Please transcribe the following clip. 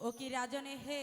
ও কি রাজনে হে